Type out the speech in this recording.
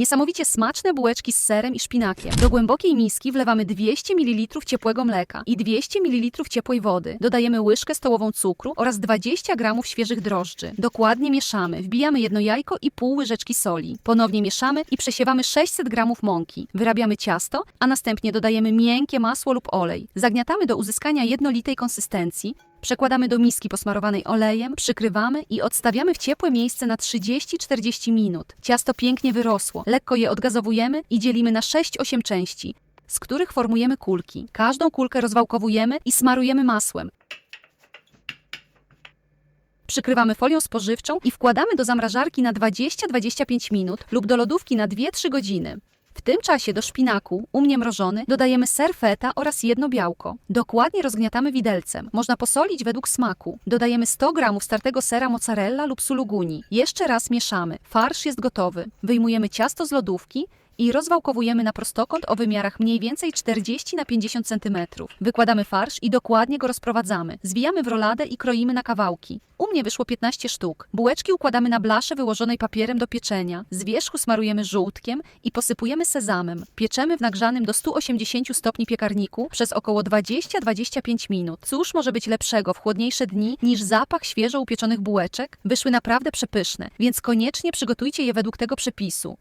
Niesamowicie smaczne bułeczki z serem i szpinakiem. Do głębokiej miski wlewamy 200 ml ciepłego mleka i 200 ml ciepłej wody. Dodajemy łyżkę stołową cukru oraz 20 g świeżych drożdży. Dokładnie mieszamy. Wbijamy jedno jajko i pół łyżeczki soli. Ponownie mieszamy i przesiewamy 600 g mąki. Wyrabiamy ciasto, a następnie dodajemy miękkie masło lub olej. Zagniatamy do uzyskania jednolitej konsystencji. Przekładamy do miski posmarowanej olejem, przykrywamy i odstawiamy w ciepłe miejsce na 30-40 minut. Ciasto pięknie wyrosło. Lekko je odgazowujemy i dzielimy na 6-8 części, z których formujemy kulki. Każdą kulkę rozwałkowujemy i smarujemy masłem. Przykrywamy folią spożywczą i wkładamy do zamrażarki na 20-25 minut lub do lodówki na 2-3 godziny. W tym czasie do szpinaku, u mnie mrożony, dodajemy ser feta oraz jedno białko. Dokładnie rozgniatamy widelcem. Można posolić według smaku. Dodajemy 100 g startego sera mozzarella lub suluguni. Jeszcze raz mieszamy. Farsz jest gotowy. Wyjmujemy ciasto z lodówki i rozwałkowujemy na prostokąt o wymiarach mniej więcej 40 na 50 cm. Wykładamy farsz i dokładnie go rozprowadzamy. Zwijamy w roladę i kroimy na kawałki. U mnie wyszło 15 sztuk. Bułeczki układamy na blasze wyłożonej papierem do pieczenia. Z wierzchu smarujemy żółtkiem i posypujemy sezamem. Pieczemy w nagrzanym do 180 stopni piekarniku przez około 20-25 minut. Cóż może być lepszego w chłodniejsze dni niż zapach świeżo upieczonych bułeczek? Wyszły naprawdę przepyszne, więc koniecznie przygotujcie je według tego przepisu.